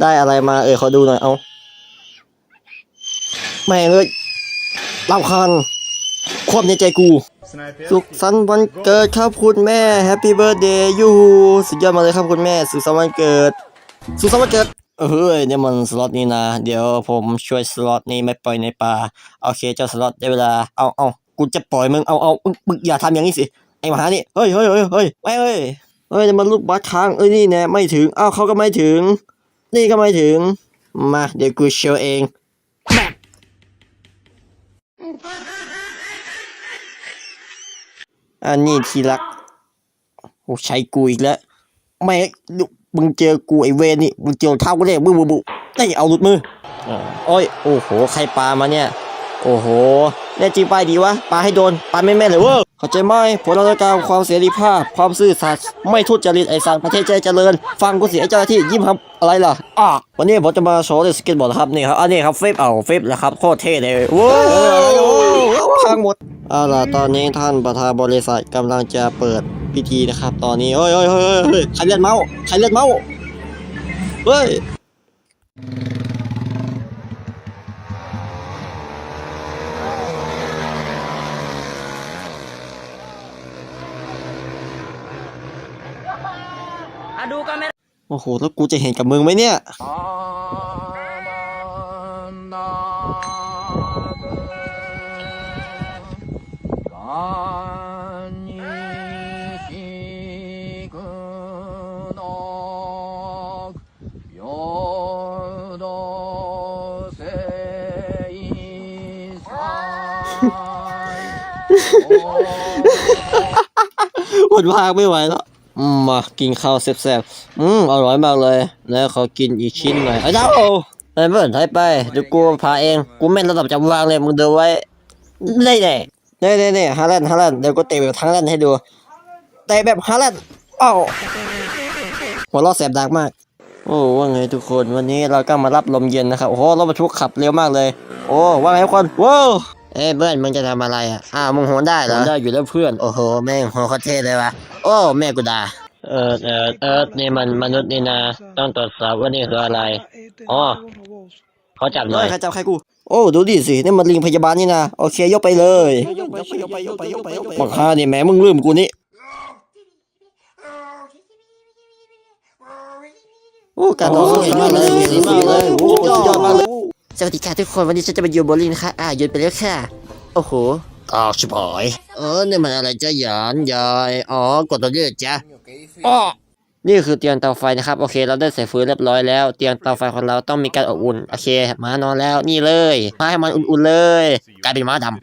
ได้อะไรมาเออขอดูหน่อยเอาแม่งเอ้ยเล่าคันความในใจกูสุขสันต์วันเกิดครับคุณแม่แฮปปี้เบิร์ดเดย์ยูสุดยอดมาเลยครับคุณแม่สุขสันต์วันเกิด สุขสันต์วันเกิดเฮ้ยเนี่ยมันสล็อตนี้นะเดี๋ยวผมช่วยสล็อตนี้ไม่ปล่อยในป่าโอเคเจ้าสล็อตได้เวลาเอาเอากูจะปล่อยมึงเอาเอามึงมึงอย่าทำอย่างนี้สิไอ้หมานี่เฮ้ยเฮ้ยเฮ้ยเฮ้ยไม่เฮ้ยเฮ้ยนี่มันลูกบาสค้างเอ้ยนี่แน่ไม่ถึงเอ้าเขาก็ไม่ถึง นี่ก็ไม่ถึง มาเดี๋ยวกูโชว์เองอันนี้ทีรักโอ้ใช้กูอีกแล้วไม่มึงเจอกูไอเวนนี่มึงเจอเท้ากูเลยมึงมึงมึงนี่เอาหลุดมือโอ้ยโอ้โหใครปามาเนี่ย โอ้โห แน่จริงไปดีวะปาให้โดนปาไม่แม่เลยเว้ยเข้าใจไหมผลราต้องการความเสรีภาพ ความซื่อสัตย์ไม่ทุจริตไอสารประเทศใจเจริญ ฟังกูเสียเจ้าหน้าที่ยิ้มครับอะไรล่ะอะวันนี้ผมจะมาโชว์เรื่องสเก็ตบอร์ดครับนี่ครับอันนี้ครับเฟบเอาเฟบนะครับโคตรเท่เลยว้าวพังหมดเอาล่ะตอนนี้ท่านประธานบริษัทกำลังจะเปิดพิธีนะครับ ตอนนี้เฮ้ยเฮ้ยเฮ้ยเฮ้ยใครเล่นเมาส์ใครเล่นเมาส์เฮ้ย ดูกันไหมโอ้โห แล้วกูจะเห็นกับมึงไหมเนี่ย หมดพากไม่ไหวแล้วอื มมากินข้าวแซ่บๆ อืมอร่อยมากเลยแล้วขอกินอีกชิ้นหน่อยไอ้เจ้าไอ้เพื่อนถอยไปเดี๋ยวกูพาเอง กูแม่นระดับจำวางเลยมึงเดินไว้ได้ไงเน่เน่เน่ฮาแลนด์ฮาแลนด์เดี๋ยวกูเตะแบบทั้งแลนให้ดู เตะแบบฮาแลนด์อ้าวหัวเราะแสบดังมาก โอ้ว่าไงทุกคนวันนี้เราก็มารับลมเย็นนะครับ โอ้โหรถบรรทุกขับเร็วมากเลย โอ้ว่าไงทุกคนว้าว เอ้ยเพื่อนมึงจะทำอะไรอะอ้าวมึงโหนได้เหรอได้อยู่แล้วเพื่อน โอ้โหแม่งโหนเขาเท่เลยวะโอ้แม่กูด่าเออเออเออนี่มันมนุษย์นี่นะต้องตรวจสอบว่านี่คืออะไรอ๋อเขาจับหน่อยใครจับใครกูโอ้ดูดิสินี่มันลิงพยาบาลนี่นะโอเคยกไปเลยยกไปยกไปยกไปยกไปยกไปบักฮานี่แหมมึงลืมกูนี่โอ้การต่อสู้เก่งมากเลยสีมากเลยโอ้สุดยอดมากเลย สวัสดีค่ะทุกคนวันนี้ฉันจะมาอยู่โบลิ่งนะคะอ่าหยุดไปแล้วค่ะ โอ้โหอ้าวชิบหายเออนี่มันอะไรจ้าหยานยายอ๋อกดตัวเลือดจ้ะอ๋อนี่คือเตียงเตาไฟนะครับโอเค เราได้ใส่ฟืนเรียบร้อยแล้ว เตียงเตาไฟของเราต้องมีการอบอุ่นโอเคหมานอนแล้วนี่เลยมาให้มันอุ่นๆเลย กลายเป็นม้าดำ